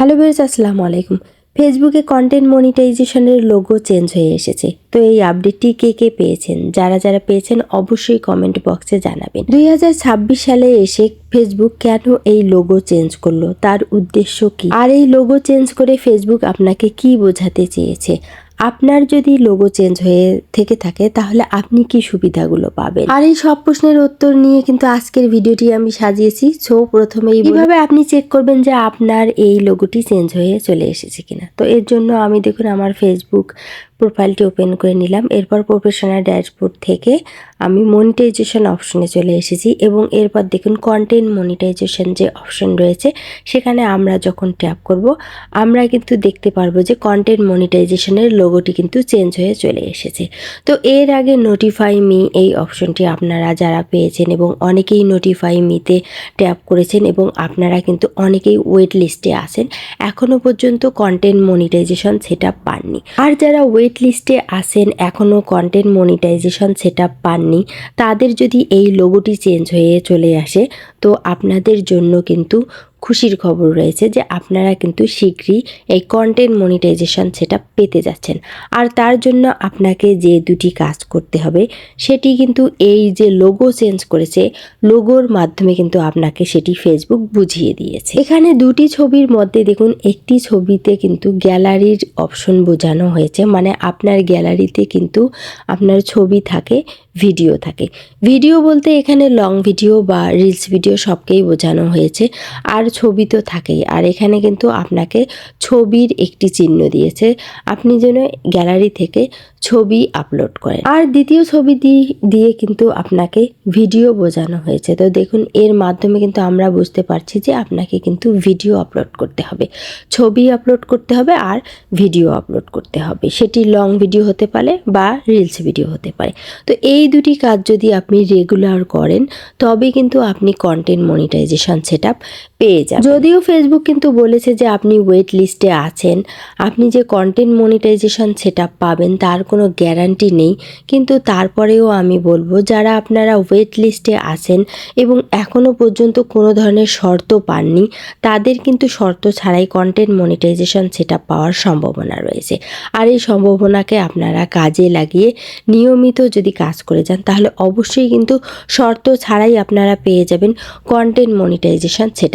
Hello views আসসালামু আলাইকুম। ফেসবুকে কন্টেন্ট মনিটাইজেশনের লোগো চেঞ্জ হয়ে এসেছে। তো এই আপডেটটি কে কে পেয়েছেন? যারা যারা পেয়েছেন, অবশ্যই কমেন্ট বক্সে জানাবেন। দুই হাজার ছাব্বিশ সালে এসে ফেসবুক কেন এই লোগো চেঞ্জ করল? তার উদ্দেশ্য কি? আর এই লোগো চেঞ্জ করে ফেসবুক আপনাকে কি বোঝাতে চেয়েছে? আপনার যদি লোগো চেঞ্জ হয়ে থেকে থাকে, তাহলে আপনি কি সুবিধাগুলো পাবেন? আর এই সব প্রশ্নের উত্তর নিয়ে কিন্তু আজকের ভিডিওটি আমি সাজিয়েছি। সো প্রথমে এইভাবে আপনি চেক করবেন যে আপনার এই লোগোটি চেঞ্জ হয়ে চলে এসেছে কিনা? তো এর জন্য আমি দেখুন আমার ফেসবুক প্রোফাইলটি ওপেন করে নিলাম। এরপর প্রফেশনাল ড্যাশবোর্ড থেকে আমি মনিটাইজেশন অপশনে চলে এসেছি এবং এরপর দেখুন কন্টেন্ট মনিটাইজেশন যে অপশন রয়েছে, সেখানে আমরা যখন ট্যাপ করব, আমরা কিন্তু দেখতে পারব যে কন্টেন্ট মনিটাইজেশনের লোগোটি কিন্তু চেঞ্জ হয়ে চলে এসেছে। তো এর আগে নোটিফাই মি এই অপশনটি আপনারা যারা পেয়েছেন এবং অনেকেই নোটিফাই মিতে ট্যাপ করেছেন এবং আপনারা কিন্তু অনেকেই ওয়েট লিস্টে আছেন এখনও পর্যন্ত কন্টেন্ট মনিটাইজেশন সেটা পাননি। আর যারা ওয়েট লিস্টে আসেন, এখনও কন্টেন্ট মনিটাইজেশন সেট পাননি। তাদের যদি এই লোগোটি চেঞ্জ হয়ে চলে আসে, তো আপনাদের জন্য কিন্তু খুশির খবর রয়েছে যে আপনারা কিন্তু শীঘ্রই এই কন্টেন্ট মনিটাইজেশন সেটা পেতে যাচ্ছেন। আর তার জন্য আপনাকে যে দুটি কাজ করতে হবে, সেটি কিন্তু এই যে লোগো চেঞ্জ করেছে লোগোর মাধ্যমে কিন্তু আপনাকে সেটি ফেসবুক বুঝিয়ে দিয়েছে। এখানে দুটি ছবির মধ্যে দেখুন, একটি ছবিতে কিন্তু গ্যালারির অপশন বোঝানো হয়েছে মানে আপনার গ্যালারিতে কিন্তু আপনার ছবি থাকে ভিডিও থাকে। ভিডিও বলতে এখানে লং ভিডিও বা রিলস ভিডিও সবকেই বোঝানো হয়েছে। আর ছবি তো থাকেই। আর এখানে কিন্তু আপনাকে ছবির একটি চিহ্ন দিয়েছে। আপনি যেন গ্যালারি থেকে ছবি আপলোড করেন। আর দ্বিতীয় ছবি দিয়ে কিন্তু আপনাকে ভিডিও বোঝানো হয়েছে। তো দেখুন, এর মাধ্যমে কিন্তু আমরা বুঝতে পারছি যে আপনাকে কিন্তু ভিডিও আপলোড করতে হবে। ছবি আপলোড করতে হবে আর ভিডিও আপলোড করতে হবে। সেটি লং ভিডিও হতে পারে বা রিলস ভিডিও হতে পারে। তো এই দুটি কাজ যদি আপনি রেগুলার করেন তবে কিন্তু আপনি কন্টেন্ট মনিটাইজেশান সেট পেয়ে যাবেন। যদিও ফেসবুক কিন্তু বলেছে যে আপনি ওয়েট লিস্টে আছেন। আপনি যে কন্টেন্ট মনিটাইজেশন সেট পাবেন তার কোনো গ্যারান্টি নেই। কিন্তু তারপরেও আমি বলব, যারা আপনারা ওয়েট লিস্টে আছেন এবং এখনও পর্যন্ত কোনো ধরনের শর্ত পাননি, তাদের কিন্তু শর্ত ছাড়াই কন্টেন্ট মনিটাইজেশন সেট পাওয়ার সম্ভাবনা রয়েছে। আর এই সম্ভাবনাকে আপনারা কাজে লাগিয়ে নিয়মিত যদি কাজ করে যান, তাহলে অবশ্যই কিন্তু শর্ত ছাড়াই আপনারা পেয়ে যাবেন কন্টেন্ট মনিটাইজেশন সেট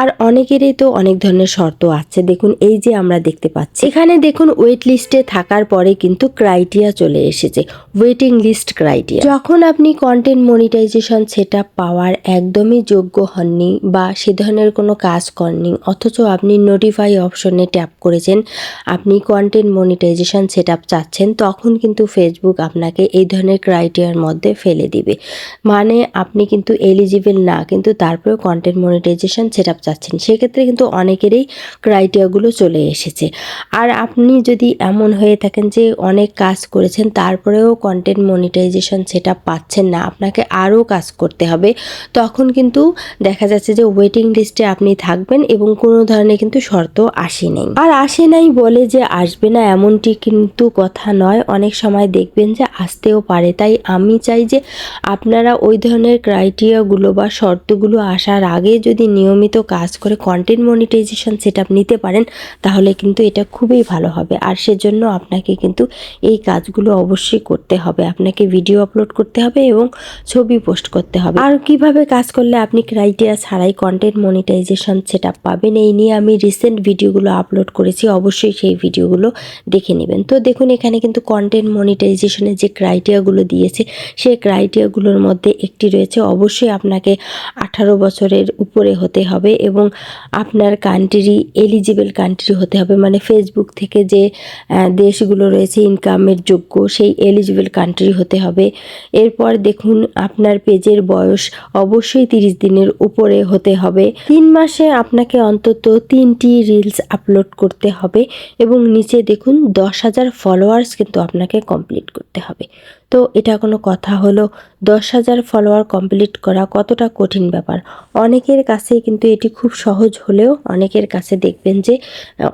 আর অনেকেরই তো অনেক ধরনের শর্ত আছে। দেখুন, এই যে আমরা দেখতে পাচ্ছি, এখানে দেখুন ওয়েট লিস্টে থাকার পরে কিন্তু ক্রাইটেরিয়া চলে এসেছে। ওয়েটিং লিস্ট ক্রাইটেরিয়া যখন আপনি কন্টেন্ট মনিটাইজেশন সেট পাওয়ার একদমই যোগ্য হননি বা সে ধরনের কোনো কাজ করেননি অথচ আপনি নোটিফাই অপশনে ট্যাপ করেছেন, আপনি কন্টেন্ট মনিটাইজেশন সেট চাচ্ছেন, তখন কিন্তু ফেসবুক আপনাকে এই ধরনের ক্রাইটেরিয়ার মধ্যে ফেলে দিবে। মানে আপনি কিন্তু এলিজিবল না, কিন্তু তারপরেও কন্টেন্ট মনিটাইজেশন সেট চাচ্ছেন। সেক্ষেত্রে কিন্তু অনেকেরই ক্রাইটেরিয়াগুলো চলে এসেছে। আর আপনি যদি এমন হয়ে থাকেন যে অনেক কাজ করেছেন, তারপরেও কন্টেন্ট মনিটাইজেশন সেট পাচ্ছেন না, আপনাকে আরও কাজ করতে হবে, তখন কিন্তু দেখা যাচ্ছে যে ওয়েটিং লিস্টে আপনি থাকবেন এবং কোনো ধরনের কিন্তু শর্ত আসে নাই। আর আসে নাই বলে যে আসবে না এমনটি কিন্তু কথা নয়। অনেক সময় দেখবেন যে আসতেও পারে। তাই আমি চাই যে আপনারা ওই ধরনের ক্রাইটেরিয়াগুলো বা শর্তগুলো আসার আগে যদি নিয়মিত কাজ করে কন্টেন্ট মনিটাইজেশন সেট নিতে পারেন, তাহলে কিন্তু এটা খুবই ভালো হবে। আর সেজন্য আপনাকে কিন্তু এই কাজগুলো অবশ্যই করতে হবে। আপনাকে ভিডিও আপলোড করতে হবে এবং ছবি পোস্ট করতে হবে। আর কীভাবে কাজ করলে আপনি ক্রাইটেরিয়া ছাড়াই কন্টেন্ট মনিটাইজেশন সেট পাবেন, এই নিয়ে আমি রিসেন্ট ভিডিওগুলো আপলোড করেছি, অবশ্যই সেই ভিডিওগুলো দেখে নেবেন। তো দেখুন, এখানে কিন্তু কন্টেন্ট মনিটাইজেশনের যে ক্রাইটেরিয়াগুলো দিয়েছে, সেই ক্রাইটেরিয়াগুলোর মধ্যে একটি রয়েছে। অবশ্যই আপনাকে আঠারো বছরের উপরে হতে হবে। এবং আপনার কান্ট্রি এলিজিবল কান্ট্রি হতে হবে। মানে ফেসবুক থেকে যে দেশগুলো রয়েছে ইনকামের যোগ্য, সেই এলিজিবল কান্ট্রি হতে হবে। এরপর দেখুন আপনার পেজের বয়স অবশ্যই তিরিশ দিনের উপরে হতে হবে। তিন মাসে আপনাকে অন্তত তিনটি রিলস আপলোড করতে হবে এবং নিচে দেখুন দশ হাজার ফলোয়ার্স কিন্তু আপনাকে কমপ্লিট করতে হবে। তো এটা কোনো কথা হলো। দশ হাজার ফলোয়ার কমপ্লিট করা কতটা কঠিন ব্যাপার? অনেকের কাছে কিন্তু এটি খুব সহজ হলেও অনেকের কাছে দেখবেন যে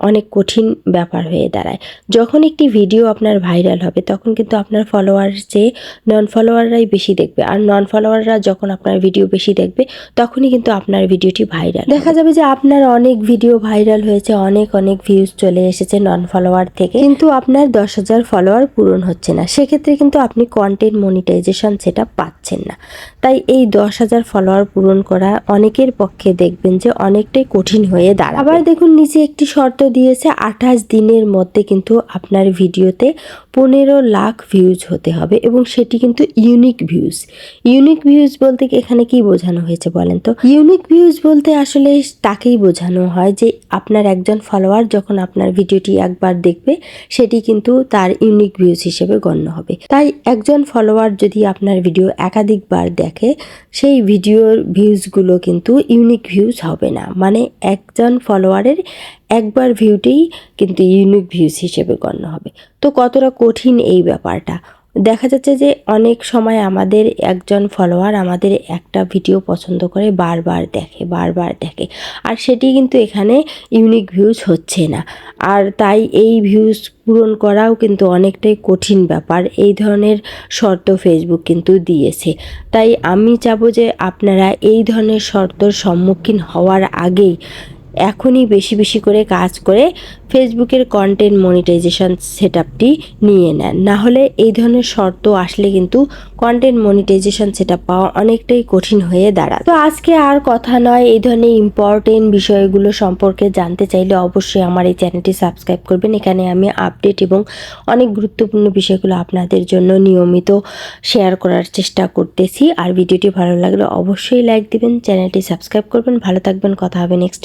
অনেক কঠিন ব্যাপার হয়ে দাঁড়ায়। যখন একটি ভিডিও আপনার ভাইরাল হবে, তখন কিন্তু আপনার ফলোয়ার চেয়ে নন ফলোয়াররাই বেশি দেখবে। আর নন ফলোয়াররা যখন আপনার ভিডিও বেশি দেখবে, তখনই কিন্তু আপনার ভিডিওটি ভাইরাল দেখা যাবে যে আপনার অনেক ভিডিও ভাইরাল হয়েছে, অনেক অনেক ভিউজ চলে এসেছে নন ফলোয়ার থেকে। কিন্তু আপনার দশ হাজার ফলোয়ার পূরণ হচ্ছে না। সেক্ষেত্রে কিন্তু আপনি কন্টেন্ট মনিটাইজেশন সেটা পাচ্ছেন না। তাই এই দশ হাজার ফলোয়ার পূরণ করা অনেকের পক্ষে দেখবেন যে অনেকটাই কঠিন হয়ে দাঁড়ায় আবার দেখুন, নিচে একটি শর্ত দিয়েছে, আঠাশ দিনের মধ্যে কিন্তু আপনার ভিডিওতে পনেরো লাখ ভিউজ হতে হবে এবং সেটি কিন্তু ইউনিক ভিউজ ইউনিক ভিউজ বলতে এখানে কি বোঝানো হয়েছে বলেন তো? ইউনিক ভিউজ বলতে আসলে তাকেই বোঝানো হয় যে আপনার একজন ফলোয়ার যখন আপনার ভিডিওটি একবার দেখবে, সেটি কিন্তু তার ইউনিক ভিউজ হিসেবে গণ্য হবে। তাই একজন ফলোয়ার যদি আপনার ভিডিও একাধিকবার দেখে, সেই ভিডিওর ভিউজগুলো কিন্তু ইউনিক ভিউজ হবে না। মানে একজন ফলোয়ারের একবার ভিউটেই কিন্তু ইউনিক ভিউজ হিসেবে গণ্য হবে। তো কতটা কঠিন এই ব্যাপারটা? দেখা যাচ্ছে যে অনেক সময় আমাদের একজন ফলোয়ার আমাদের একটা ভিডিও পছন্দ করে বারবার দেখে বারবার দেখে। আর সেটি কিন্তু এখানে ইউনিক ভিউজ হচ্ছে না। আর তাই এই ভিউজ পূরণ করাও কিন্তু অনেকটাই কঠিন ব্যাপার। এই ধরনের শর্ত ফেসবুক কিন্তু দিয়েছে। তাই আমি চাবো যে আপনারা এই ধরনের শর্তর সম্মুখীন হওয়ার আগেই এখনই বেশি বেশি করে কাজ করে ফেসবুকের কন্টেন্ট মনিটাইজেশন সেট আপটি নিয়ে নেন। না হলে এই ধরনের শর্ত আসলে কিন্তু কন্টেন্ট মনিটাইজেশন সেট আপ পাওয়া অনেকটাই কঠিন হয়ে দাঁড়ায়। তো আজকে আর কথা নয়, এই ধরনের ইম্পর্টেন্ট বিষয়গুলো সম্পর্কে জানতে চাইলে অবশ্যই আমার এই চ্যানেলটি সাবস্ক্রাইব করবেন। এখানে আমি আপডেট এবং অনেক গুরুত্বপূর্ণ বিষয়গুলো আপনাদের জন্য নিয়মিত শেয়ার করার চেষ্টা করতেছি। আর ভিডিওটি ভালো লাগলে অবশ্যই লাইক দিবেন, চ্যানেলটি সাবস্ক্রাইব করবেন। ভালো থাকবেন, কথা হবে নেক্সট